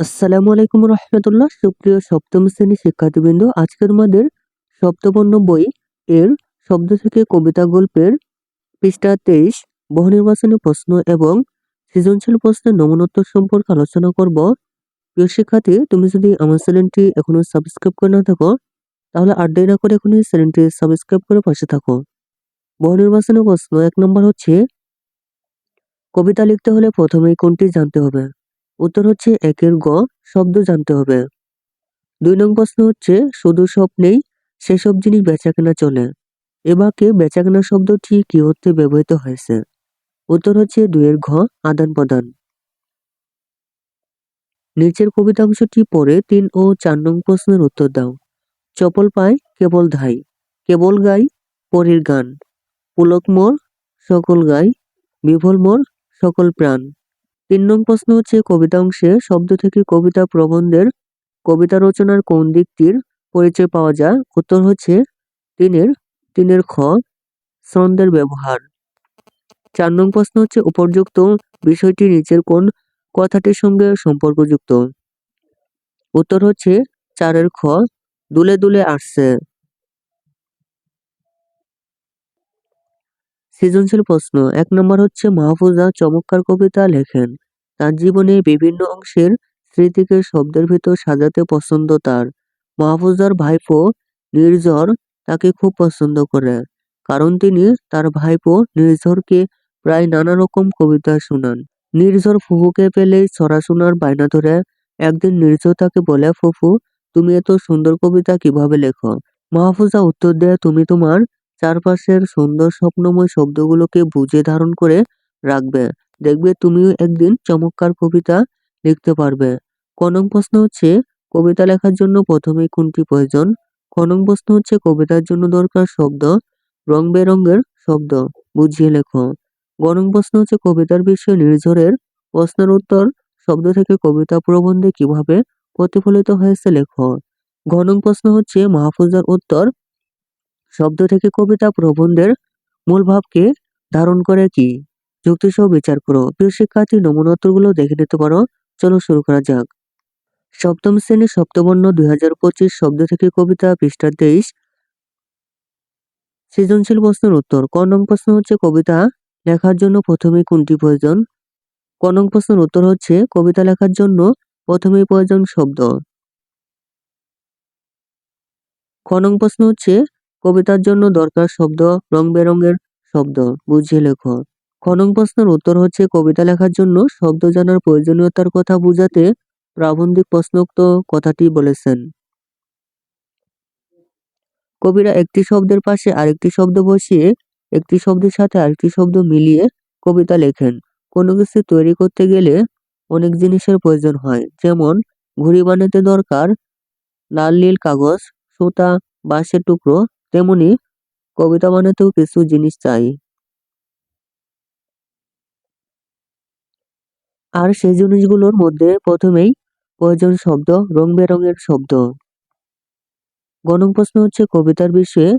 আসসালামু আলাইকুম রহমতুল্লাহ। সুপ্রিয় সপ্তম শ্রেণি শিক্ষার্থীবৃন্দ, আজকের আমাদের সপ্তবর্ণ বই এর শব্দ থেকে কবিতা গল্পের পৃষ্ঠা তেইশ বহু নির্বাচনী প্রশ্ন এবং সৃজনশীল প্রশ্নের নমনোত্তর সম্পর্কে আলোচনা করব। প্রিয় শিক্ষার্থী, তুমি যদি আমার চ্যানেলটি এখনও সাবস্ক্রাইব করে না থাকো, তাহলে আর দেরি না করে এখনই চ্যানেলটি সাবস্ক্রাইব করে পাশে থাকো। বহু নির্বাচনী প্রশ্ন এক নম্বর হচ্ছে, কবিতা লিখতে হলে প্রথমেই কোনটি জানতে হবে? উত্তর হচ্ছে একের গ, শব্দ জানতে হবে। দুই নং প্রশ্ন হচ্ছে, শুধু স্বপ্নেই সেসব জিনিস বেচাকেনা চলে। এ বাক্যে বেচাকেনা শব্দটি কি অর্থে ব্যবহৃত হয়েছে? উত্তর হচ্ছে দুইয়ের ঘ, আদান প্রদান। নিচের কবিতাংশটি পড়ে তিন ও চার নং প্রশ্নের উত্তর দাও। চপল পায় কেবল ধাই। কেবল গাই, পরীর গান। পুলক মোর, সকল গাই। বিভল মোর, সকল প্রাণ। তিন নং প্রশ্ন হচ্ছে, কবিতা অংশে শব্দ থেকে কবিতা প্রবন্ধের কবিতা রচনার কোন দিকটির পরিচয় পাওয়া যায়? উত্তর হচ্ছে, তিনের তিনের খ, ছন্দের ব্যবহার। চার নং প্রশ্ন হচ্ছে, উপযুক্ত বিষয়টি নিচের কোন কথাটির সঙ্গে সম্পর্কযুক্ত? উত্তর হচ্ছে, চারের খ, দুলে দুলে আসছে। সৃজনশীল প্রশ্ন। এক নম্বর হচ্ছে, মাহফুজা চমৎকার কবিতা লেখেন। তার জীবনে বিভিন্ন অংশের স্মৃতিকে শব্দের ভিতর সাজাতে পছন্দ তার। মাহফুজার ভাইপো নির্ঝর তাকে খুব পছন্দ করে, কারণ তিনি তার ভাইপো নির্ঝরকে প্রায় নানা রকম কবিতা শোনান। নির্ঝর ফুফুকে পেলেই ছড়া শোনার বায়না ধরে, একদিন নির্ঝর তাকে বলে, ফুফু, তুমি এত সুন্দর কবিতা কীভাবে লেখো? মাহফুজা উত্তর দেয়, তুমি তোমার চারপাশের সুন্দর স্বপ্নময় শব্দগুলোকে বুঝে ধারণ করে রাখবে। দেখবে তুমিও একদিন চমৎকার কবিতা লিখতে পারবে। কনং প্রশ্ন হচ্ছে, কবিতা লেখার জন্য প্রথমে কোনটি প্রয়োজন? কনং প্রশ্ন হচ্ছে, কবিতার জন্য দরকার শব্দ রং বেরঙের শব্দ। বুঝিয়ে লেখো। গণং প্রশ্ন হচ্ছে, কবিতার বিষয়ে নির্ঝরের প্রশ্নের উত্তর শব্দ থেকে কবিতা প্রবন্ধে কীভাবে প্রতিফলিত হয়েছে লেখো। ঘনং প্রশ্ন হচ্ছে, মাহফুজার উত্তর শব্দ থেকে কবিতা প্রবন্ধের মূল ভাবকে ধারণ করে কি? যুক্তিসহ বিচার করো। প্রিয় শিক্ষার্থী নমুনোত্তরগুলো দেখে নিতে পারো। চলো শুরু করা যাক। সপ্তম শ্রেণি সপ্তবর্ণ দুই হাজার পঁচিশ শব্দ থেকে কবিতা পৃষ্ঠা তেইশ। সৃজনশীল প্রশ্নের উত্তর। ক নং প্রশ্ন হচ্ছে কবিতা লেখার জন্য প্রথমে কোনটি প্রয়োজন? ক নং প্রশ্নের উত্তর হচ্ছে কবিতা লেখার জন্য প্রথমেই প্রয়োজন শব্দ। খ নং প্রশ্ন হচ্ছে কবিতার জন্য দরকার শব্দ রং বেরঙের শব্দ, বুঝিয়ে লেখো। খ নং প্রশ্নের উত্তর হচ্ছে, কবিতা লেখার জন্য শব্দ জানার প্রয়োজনীয়তার কথা বুঝাতে প্রাবন্ধিক প্রশ্নোক্ত কথাটি বলেছেন। কবিরা একটি শব্দের পাশে আরেকটি শব্দ বসিয়ে একটি শব্দের সাথে আরেকটি শব্দ মিলিয়ে কবিতা লেখেন। কোনো কিছু তৈরি করতে গেলে অনেক জিনিসের প্রয়োজন হয়, যেমন ঘুড়ি বানাতে দরকার, লাল নীল কাগজ, সুতা, বাঁশের টুকরো তেমনি কবিতা বানাতেও কিছু জিনিস চাই। আর সেই জিনিসগুলোর মধ্যে প্রথমেই প্রয়োজন শব্দ রং বেরঙের শব্দ। গণং প্রশ্ন হচ্ছে, কবিতার বিষয়ে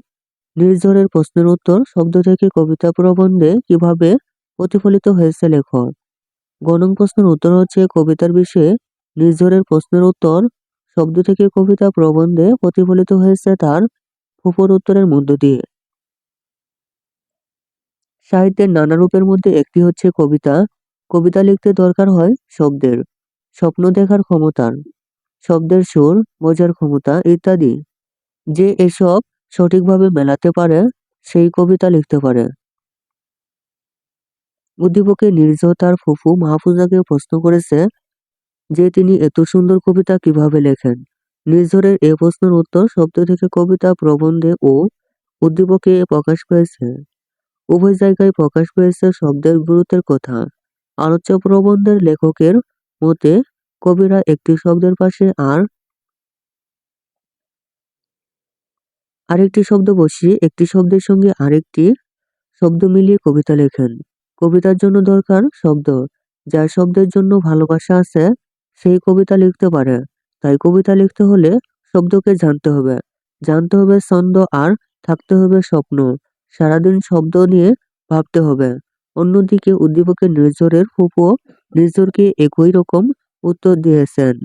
নির্ঝরের প্রশ্নের উত্তর, শব্দ থেকে কবিতা প্রবন্ধে কীভাবে প্রতিফলিত হয়েছে লেখক? গণং প্রশ্নের উত্তর হচ্ছে, কবিতার বিষয়ে নির্ঝরের প্রশ্নের উত্তর, শব্দ থেকে কবিতা প্রবন্ধে প্রতিফলিত হয়েছে তার ফুপুর উত্তরের মধ্য দিয়ে। সাহিত্যের নানা রূপের মধ্যে একটি হচ্ছে কবিতা। কবিতা লিখতে দরকার হয় শব্দের। স্বপ্ন দেখার ক্ষমতার শব্দের সুর, বোঝার ক্ষমতা ইত্যাদি। যে এসব সঠিকভাবে মেলাতে পারে, সেই কবিতা লিখতে পারে। উদ্দীপকে নির্ঝর তার ফুফু মাহফুজাকে প্রশ্ন করেছে যে তিনি এত সুন্দর কবিতা কীভাবে লেখেন? নির্ঝরের এ প্রশ্নের উত্তর শব্দ থেকে কবিতা, প্রবন্ধে ও উদ্দীপকে প্রকাশ পেয়েছে। উভয় জায়গায় প্রকাশ পেয়েছে শব্দের গুরুত্বের কথা। আলোচ্য প্রবন্ধের লেখকের মতে, কবিরা একটি শব্দের পাশে আর আরেকটি শব্দ বসিয়ে একটি শব্দের সঙ্গে আরেকটি শব্দ মিলিয়ে কবিতা লেখেন। কবিতার জন্য দরকার শব্দ। যার শব্দের জন্য ভালোবাসা আছে, সেই কবিতা লিখতে পারে। তাই কবিতা লিখতে হলে শব্দকে জানতে হবে। জানতে হবে ছন্দ আর থাকতে হবে স্বপ্ন। সারাদিন শব্দ নিয়ে ভাবতে হবে। অন্যদিকে উদ্দীপকের নির্ঝরের ফুপো নির্ঝরকে একই রকম উত্তর দিয়েছেন।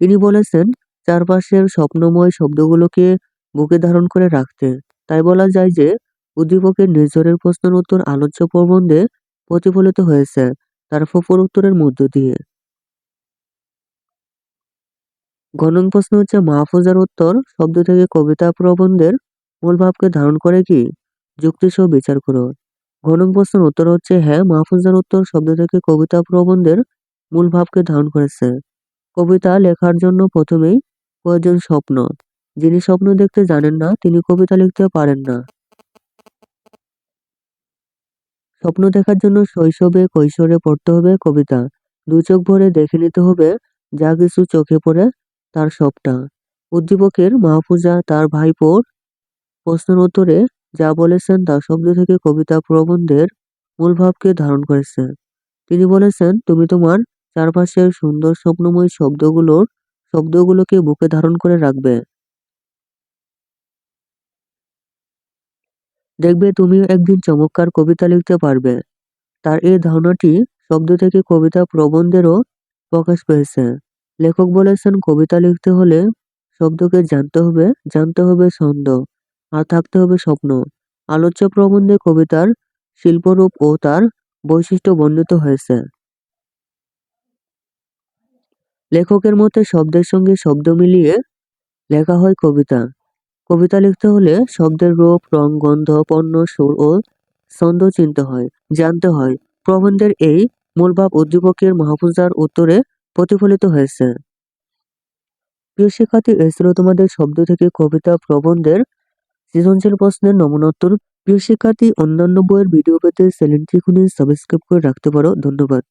তিনি বলেছেন, চারপাশের স্বপ্নময় শব্দগুলোকে বুকে ধারণ করে রাখতে। তাই বলা যায় যে, উদ্দীপকের নির্ঝরের প্রশ্নের উত্তর আলোচ্য প্রবন্ধে প্রতিফলিত হয়েছে। তার ফুপুর উত্তরের মধ্য দিয়ে। গণন প্রশ্ন হচ্ছে, মাহফুজার উত্তর শব্দ থেকে কবিতা প্রবন্ধের মূল ভাবকে ধারণ করে কি? যুক্তি সহ বিচার করো। ঘনক প্রশ্নের উত্তর হচ্ছে হ্যাঁ মাহফুজার উত্তর শব্দ থেকে কবিতা প্রবন্ধের মূল ভাবকে ধারণ করেছে। কবিতা লেখার জন্য প্রথমেই প্রয়োজন স্বপ্ন। যিনি স্বপ্ন দেখতে জানেন না, তিনি কবিতা লিখতে পারেন না। স্বপ্ন দেখার জন্য শৈশবে কৈশোরে পড়তে হবে কবিতা। দু চোখ ভরে দেখে নিতে হবে যা কিছু চোখে পড়ে তার সবটা। উদ্দীপকের মাহফুজা, তার ভাইপোর প্রশ্নের উত্তরে যা বলেছেন তা শব্দ থেকে কবিতা প্রবন্ধের মূল ভাবকে ধারণ করেছে। তিনি বলেছেন, তুমি তোমার চারপাশের সুন্দর স্বপ্নময় শব্দগুলোর, শব্দগুলোকে বুকে ধারণ করে রাখবে। দেখবে তুমিও একদিন চমৎকার কবিতা লিখতে পারবে। তার এই ধারণাটি শব্দ থেকে কবিতা প্রবন্ধেরও প্রকাশ পেয়েছে। লেখক বলেছেন, কবিতা লিখতে হলে শব্দকে জানতে হবে জানতে হবে ছন্দ, আর থাকতে হবে স্বপ্ন। আলোচ্য প্রবন্ধে কবিতার শিল্পরূপ ও তার বৈশিষ্ট্য বর্ণিত হয়েছে। লেখকের মতে, শব্দের সঙ্গে শব্দ মিলিয়ে লেখা হয় কবিতা। কবিতা লিখতে হলে শব্দের রূপ, রং, গন্ধ, পণ্য, সুর ও ছন্দ চিনতে হয়, জানতে হয়। প্রবন্ধের এই মূলভাব উদ্দীপকের মাহফুজার উত্তরে প্রতিফলিত হয়েছে। প্রিয় শিক্ষার্থী এ ছিল তোমাদের শব্দ থেকে কবিতা প্রবন্ধের সৃজনশীল প্রশ্নের নমুনোত্তর। প্রিয় শিক্ষার্থী, অন্যান্য বইয়ের ভিডিও পেতে চ্যানেলটি এখনই সাবস্ক্রাইব করে রাখতে পারো। ধন্যবাদ।